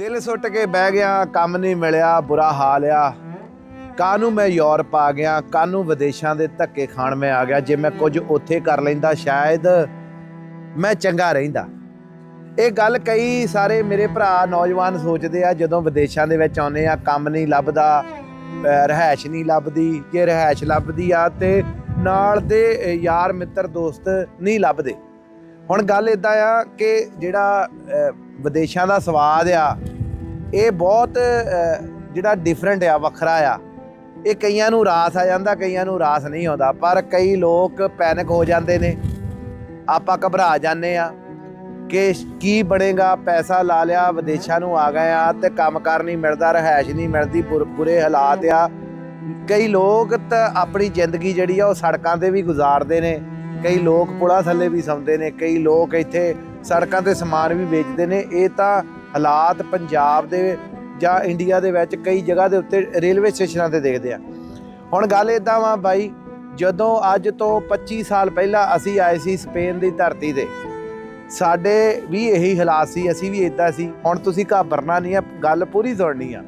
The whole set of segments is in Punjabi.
ਦਿਲ ਸੁੱਟ ਕੇ ਬਹਿ ਗਿਆ, ਕੰਮ ਨਹੀਂ ਮਿਲਿਆ, ਬੁਰਾ ਹਾਲ ਆ। ਕਾਨੂੰ ਮੈਂ ਯੂਰਪ ਆ ਗਿਆ ਕਾਨੂੰ ਵਿਦੇਸ਼ਾਂ ਦੇ ਧੱਕੇ ਖਾਣ ਮੈਂ ਆ ਗਿਆ? ਜੇ ਮੈਂ ਕੁਝ ਉੱਥੇ ਕਰ ਲੈਂਦਾ, ਸ਼ਾਇਦ ਮੈਂ ਚੰਗਾ ਰਹਿੰਦਾ। ਇਹ ਗੱਲ ਕਈ ਸਾਰੇ ਮੇਰੇ ਭਰਾ ਨੌਜਵਾਨ ਸੋਚਦੇ ਆ, ਜਦੋਂ ਵਿਦੇਸ਼ਾਂ ਦੇ ਵਿੱਚ ਆਉਂਦੇ ਆ, ਕੰਮ ਨਹੀਂ ਲੱਭਦਾ ਰਹਿائش ਨਹੀਂ ਲੱਭਦੀ, ਜੇ ਰਹਿائش ਲੱਭਦੀ ਆ ਤੇ ਨਾਲ ਦੇ ਯਾਰ, ਮਿੱਤਰ, ਦੋਸਤ ਨਹੀਂ ਲੱਭਦੇ। ਹੁਣ ਗੱਲ ਇਦਾਂ ਆ ਕਿ ਜਿਹੜਾ ਵਿਦੇਸ਼ਾਂ ਦਾ ਸਵਾਦ ਆ, ਇਹ ਬਹੁਤ ਜਿਹੜਾ ਡਿਫਰੈਂਟ ਆ, ਵੱਖਰਾ ਆ। ਇਹ ਕਈਆਂ ਨੂੰ ਰਾਸ ਆ ਜਾਂਦਾ, ਕਈਆਂ ਨੂੰ ਰਾਸ ਨਹੀਂ ਆਉਂਦਾ, ਪਰ ਕਈ ਲੋਕ ਪੈਨਿਕ ਹੋ ਜਾਂਦੇ ਨੇ। ਆਪਾਂ ਘਬਰਾ ਜਾਂਦੇ ਆ ਕਿ ਕੀ ਬਣੇਗਾ, ਪੈਸਾ ਲਾ ਲਿਆ, ਵਿਦੇਸ਼ਾਂ ਨੂੰ ਆ ਗਏ ਆ ਤੇ ਕੰਮਕਾਰ ਨਹੀਂ ਮਿਲਦਾ ਰਹਿائش ਨਹੀਂ ਮਿਲਦੀ ਬੁਰੇ ਹਾਲਾਤ ਆ। ਕਈ ਲੋਕ ਤਾਂ ਆਪਣੀ ਜ਼ਿੰਦਗੀ ਜਿਹੜੀ ਆ ਉਹ ਸੜਕਾਂ ਤੇ ਵੀ ਗੁਜ਼ਾਰਦੇ ਨੇ, ਕਈ ਲੋਕ ਪੁਲਾ ਥੱਲੇ ਵੀ ਸੌਂਦੇ ਨੇ, ਕਈ ਲੋਕ ਇੱਥੇ ਸੜਕਾਂ ਤੇ ਸਮਾਨ ਵੀ ਵੇਚਦੇ ਨੇ। ਇਹ ਤਾਂ ਹਾਲਾਤ ਪੰਜਾਬ ਦੇ ਜਾਂ ਇੰਡੀਆ ਦੇ ਵਿੱਚ ਕਈ ਜਗ੍ਹਾ ਦੇ ਉੱਤੇ ਰੇਲਵੇ ਸਟੇਸ਼ਨਾਂ ਤੇ ਦੇਖਦੇ ਆ। ਹੁਣ ਗੱਲ ਇਦਾਂ ਵਾ ਬਾਈ, ਜਦੋਂ ਅੱਜ ਤੋਂ 25 ਸਾਲ ਪਹਿਲਾਂ ਅਸੀਂ ਆਏ ਸੀ ਸਪੇਨ ਦੀ ਧਰਤੀ ਤੇ, ਸਾਡੇ ਵੀ ਇਹੀ ਹਾਲਾਤ ਸੀ, ਅਸੀਂ ਵੀ ਇਦਾਂ ਸੀ। ਹੁਣ ਤੁਸੀਂ ਘਾਬਰਨਾ ਨਹੀਂ ਆ, ਗੱਲ ਪੂਰੀ ਸੁਣਨੀ ਆ।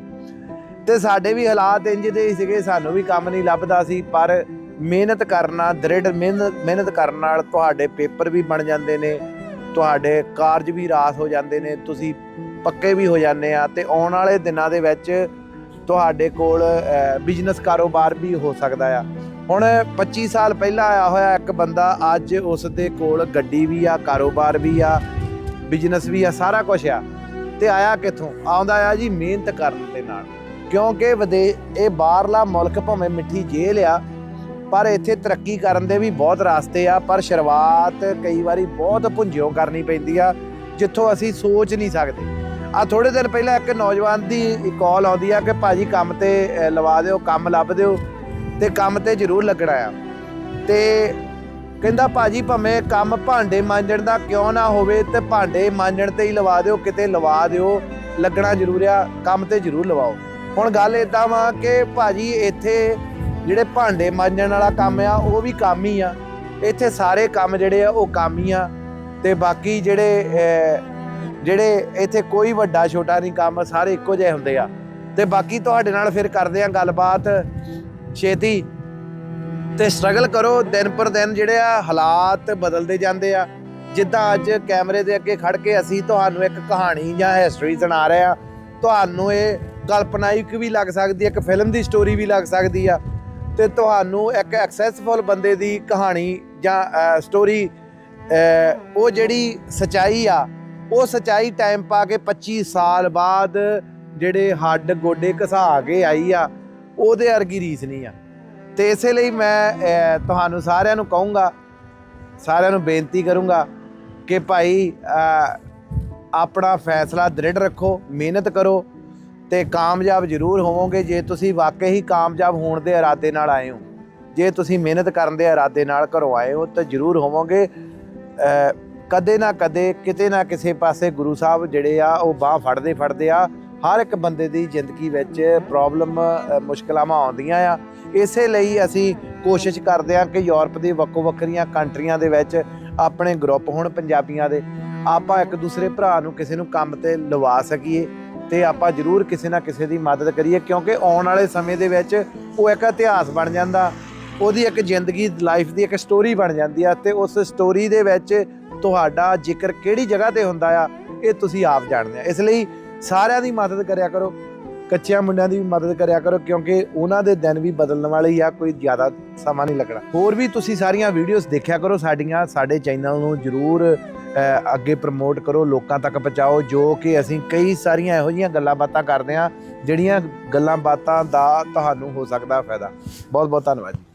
ਤੇ ਸਾਡੇ ਵੀ ਹਾਲਾਤ ਇੰਜ ਦੇ ਹੀ ਸੀਗੇ, ਸਾਨੂੰ ਵੀ ਕੰਮ ਨਹੀਂ ਲੱਭਦਾ ਸੀ, ਪਰ ਮਿਹਨਤ ਕਰਨਾ, ਦ੍ਰਿੜ ਮਿਹਨਤ ਮਿਹਨਤ ਕਰਨ ਨਾਲ ਤੁਹਾਡੇ ਪੇਪਰ ਵੀ ਬਣ ਜਾਂਦੇ ਨੇ ਤੁਹਾਡੇ ਕਾਰਜ ਵੀ ਰਾਸ ਹੋ ਜਾਂਦੇ ਨੇ, ਤੁਸੀਂ ਪੱਕੇ ਵੀ ਹੋ ਜਾਂਦੇ ਆ ਤੇ ਆਉਣ ਵਾਲੇ ਦਿਨਾਂ ਦੇ ਵਿੱਚ ਤੁਹਾਡੇ ਕੋਲ ਬਿਜ਼ਨਸ ਕਾਰੋਬਾਰ ਵੀ ਹੋ ਸਕਦਾ ਆ। ਹੁਣ 25 ਸਾਲ ਪਹਿਲਾਂ ਆਇਆ ਹੋਇਆ ਇੱਕ ਬੰਦਾ, ਅੱਜ ਉਸ ਦੇ ਕੋਲ ਗੱਡੀ ਵੀ ਆ, ਕਾਰੋਬਾਰ ਵੀ ਆ ਬਿਜ਼ਨਸ ਵੀ ਆ, ਸਾਰਾ ਕੁਝ ਆ। ਤੇ ਆਇਆ ਕਿੱਥੋਂ? ਆਉਂਦਾ ਆ ਜੀ ਮਿਹਨਤ ਕਰਨ ਦੇ ਨਾਲ। ਕਿਉਂਕਿ ਵਿਦੇ, ਇਹ ਬਾਹਰਲਾ ਮੁਲਕ ਭਾਵੇਂ ਮਿੱਠੀ ਜੇਲ੍ਹ ਆ ਪਰ ਇੱਥੇ ਤਰੱਕੀ ਕਰਨ ਦੇ ਵੀ ਬਹੁਤ ਰਾਸਤੇ ਆ, ਪਰ ਸ਼ੁਰੂਆਤ ਕਈ ਵਾਰੀ ਬਹੁਤ ਭੁੰਜਿਓ ਕਰਨੀ ਪੈਂਦੀ ਆ, ਜਿੱਥੋਂ ਅਸੀਂ ਸੋਚ ਨਹੀਂ ਸਕਦੇ। ਆ ਥੋੜੇ ਦਿਨ ਪਹਿਲਾਂ ਇੱਕ ਨੌਜਵਾਨ ਦੀ ਕਾਲ ਆਉਂਦੀ ਆ ਕਿ ਭਾਜੀ ਕੰਮ ਤੇ ਲਵਾ ਦਿਓ, ਕੰਮ ਲੱਭ ਦਿਓ ਤੇ ਕੰਮ ਤੇ ਜ਼ਰੂਰ ਲੱਗਣਾ ਆ। ਤੇ ਕਹਿੰਦਾ ਭਾਜੀ ਭਵੇਂ ਕੰਮ ਭਾਂਡੇ ਮਾਂਜਣ ਦਾ ਕਿਉਂ ਨਾ ਹੋਵੇ ਤੇ ਭਾਂਡੇ ਮਾਂਜਣ ਤੇ ਹੀ ਲਵਾ ਦਿਓ, ਕਿਤੇ ਲਵਾ ਦਿਓ, ਲੱਗਣਾ ਜ਼ਰੂਰ ਆ, ਕੰਮ ਤੇ ਜ਼ਰੂਰ ਲਵਾਓ। ਹੁਣ ਗੱਲ ਇਦਾਂ ਵਾ ਕਿ ਭਾਜੀ ਇੱਥੇ ਜਿਹੜੇ ਭਾਂਡੇ ਮਾਂਜਣ ਵਾਲਾ ਕੰਮ ਆ, ਉਹ ਵੀ ਕੰਮ ਹੀ ਆ। ਇੱਥੇ ਸਾਰੇ ਕੰਮ ਜਿਹੜੇ ਆ, ਉਹ ਕੰਮ ਹੀ ਆ। ਤੇ ਬਾਕੀ ਜਿਹੜੇ ਜਿਹੜੇ ਇੱਥੇ ਕੋਈ ਵੱਡਾ ਛੋਟਾ ਨਹੀਂ ਕੰਮ, ਸਾਰੇ ਇੱਕੋ ਜਿਹੇ ਹੁੰਦੇ ਆ। ਤੇ ਬਾਕੀ ਤੁਹਾਡੇ ਨਾਲ ਫਿਰ ਕਰਦੇ ਆ ਗੱਲਬਾਤ। ਛੇਤੀ। ਤੇ ਸਟਰਗਲ ਕਰੋ, ਦਿਨ ਪਰ ਦਿਨ ਜਿਹੜੇ ਆ, ਹਾਲਾਤ ਬਦਲਦੇ ਜਾਂਦੇ ਆ। ਜਿੱਦਾਂ ਅੱਜ ਕੈਮਰੇ ਦੇ ਅੱਗੇ ਖੜ ਕੇ ਅਸੀਂ ਤੁਹਾਨੂੰ ਇੱਕ ਕਹਾਣੀ ਜਾਂ ਹਿਸਟਰੀ ਸੁਣਾ ਰਹੇ ਆ। ਤੁਹਾਨੂੰ ਇਹ ਕਲਪਨਾਇਕ ਵੀ ਲੱਗ ਸਕਦੀ ਹੈ ਇੱਕ ਫਿਲਮ ਦੀ ਸਟੋਰੀ ਵੀ ਲੱਗ ਸਕਦੀ ਆ। ਤੇ ਤੁਹਾਨੂੰ ਇੱਕ ਐਕਸੈਸਫੁਲ ਬੰਦੇ ਦੀ ਕਹਾਣੀ ਜਾਂ ਸਟੋਰੀ ਉਹ ਜਿਹੜੀ ਸਚਾਈ ਆ, ਉਹ ਸਚਾਈ ਟਾਈਮ ਪਾ ਕੇ 25 ਸਾਲ ਬਾਅਦ ਜਿਹੜੇ ਹੱਡ ਗੋਡੇ ਘਸਾ ਕੇ ਆਈ ਆ, ਉਹਦੇ ਵਰਗੀ ਰੀਸ ਨਹੀਂ ਆ। ਤੇ ਇਸੇ ਲਈ ਮੈਂ ਤੁਹਾਨੂੰ ਸਾਰਿਆਂ ਨੂੰ ਕਹੂੰਗਾ, ਸਾਰਿਆਂ ਨੂੰ ਬੇਨਤੀ ਕਰੂੰਗਾ ਕਿ ਭਾਈ ਆਪਣਾ ਫੈਸਲਾ ਦ੍ਰਿੜ ਰੱਖੋ, ਮਿਹਨਤ ਕਰੋ ਤੇ ਕਾਮਯਾਬ ਜ਼ਰੂਰ ਹੋਵੋਗੇ ਜੇ ਤੁਸੀਂ ਵਾਕਈ ਹੀ ਕਾਮਯਾਬ ਹੋਣ ਦੇ ਇਰਾਦੇ ਨਾਲ ਆਏ ਹੋ। ਜੇ ਤੁਸੀਂ ਮਿਹਨਤ ਕਰਨ ਦੇ ਇਰਾਦੇ ਨਾਲ ਘਰੋਂ ਆਏ ਹੋ, ਤਾਂ ਜ਼ਰੂਰ ਹੋਵੋਗੇ। ਕਦੇ ਨਾ ਕਦੇ ਕਿਤੇ ਨਾ ਕਿਸੇ ਪਾਸੇ ਗੁਰੂ ਸਾਹਿਬ ਜਿਹੜੇ ਆ, ਉਹ ਬਾਹ ਫੜਦੇ ਫੜਦੇ ਆ, ਹਰ ਇੱਕ ਬੰਦੇ ਦੀ ਜ਼ਿੰਦਗੀ ਵਿੱਚ ਪ੍ਰੋਬਲਮ ਮੁਸ਼ਕਲਾਂ ਆਉਂਦੀਆਂ ਆ। ਇਸੇ ਲਈ ਅਸੀਂ ਕੋਸ਼ਿਸ਼ ਕਰਦੇ ਹਾਂ ਕਿ ਯੂਰਪ ਦੇ ਵੱਖੋ ਵੱਖਰੀਆਂ ਕੰਟਰੀਆਂ ਦੇ ਵਿੱਚ ਆਪਣੇ ਗਰੁੱਪ ਹੋਣ ਪੰਜਾਬੀਆਂ ਦੇ। ਆਪਾਂ ਇੱਕ ਦੂਸਰੇ ਭਰਾ ਨੂੰ ਕਿਸੇ ਨੂੰ ਕੰਮ ਤੇ ਲਵਾ ਸਕੀਏ। ਤੇ ਆਪਾਂ ਜ਼ਰੂਰ ਕਿਸੇ ਨਾ ਕਿਸੇ ਦੀ ਮਦਦ ਕਰੀਏ, ਕਿਉਂਕਿ ਆਉਣ ਵਾਲੇ ਸਮੇਂ ਦੇ ਵਿੱਚ ਉਹ ਇੱਕ ਇਤਿਹਾਸ ਬਣ ਜਾਂਦਾ, ਉਹਦੀ ਇੱਕ ਜ਼ਿੰਦਗੀ ਲਾਈਫ ਦੀ ਇੱਕ ਸਟੋਰੀ ਬਣ ਜਾਂਦੀ ਆ ਤੇ ਉਸ ਸਟੋਰੀ ਦੇ ਵਿੱਚ ਤੁਹਾਡਾ ਜ਼ਿਕਰ ਕਿਹੜੀ ਜਗ੍ਹਾ ਤੇ ਹੁੰਦਾ ਆ, ਇਹ ਤੁਸੀਂ ਆਪ ਜਾਣਦੇ ਆ। ਇਸ ਲਈ ਸਾਰਿਆਂ ਦੀ ਮਦਦ ਕਰਿਆ ਕਰੋ, ਕੱਚਿਆਂ ਮੁੰਡਿਆਂ ਦੀ ਵੀ ਮਦਦ ਕਰਿਆ ਕਰੋ, ਕਿਉਂਕਿ ਉਹਨਾਂ ਦੇ ਦਿਨ ਵੀ ਬਦਲਣ ਵਾਲੇ ਹੀ ਆ, ਕੋਈ ਜ਼ਿਆਦਾ ਸਮਾਂ ਨਹੀਂ ਲੱਗਣਾ। ਹੋਰ ਵੀ ਤੁਸੀਂ ਸਾਰੀਆਂ ਵੀਡੀਓਜ਼ ਦੇਖਿਆ ਕਰੋ ਸਾਡੀਆਂ, ਸਾਡੇ ਚੈਨਲ ਨੂੰ ਜਰੂਰ ਅੱਗੇ ਪ੍ਰਮੋਟ ਕਰੋ, ਲੋਕਾਂ ਤੱਕ ਪਹੁੰਚਾਓ, ਜੋ ਕਿ ਅਸੀਂ ਕਈ ਸਾਰੀਆਂ ਇਹੋ ਜਿਹੀਆਂ ਗੱਲਾਂ ਬਾਤਾਂ ਕਰਦੇ ਆ ਜਿਹੜੀਆਂ ਗੱਲਾਂ ਬਾਤਾਂ ਦਾ ਤੁਹਾਨੂੰ ਹੋ ਸਕਦਾ ਫਾਇਦਾ। ਬਹੁਤ ਬਹੁਤ ਧੰਨਵਾਦ ਜੀ।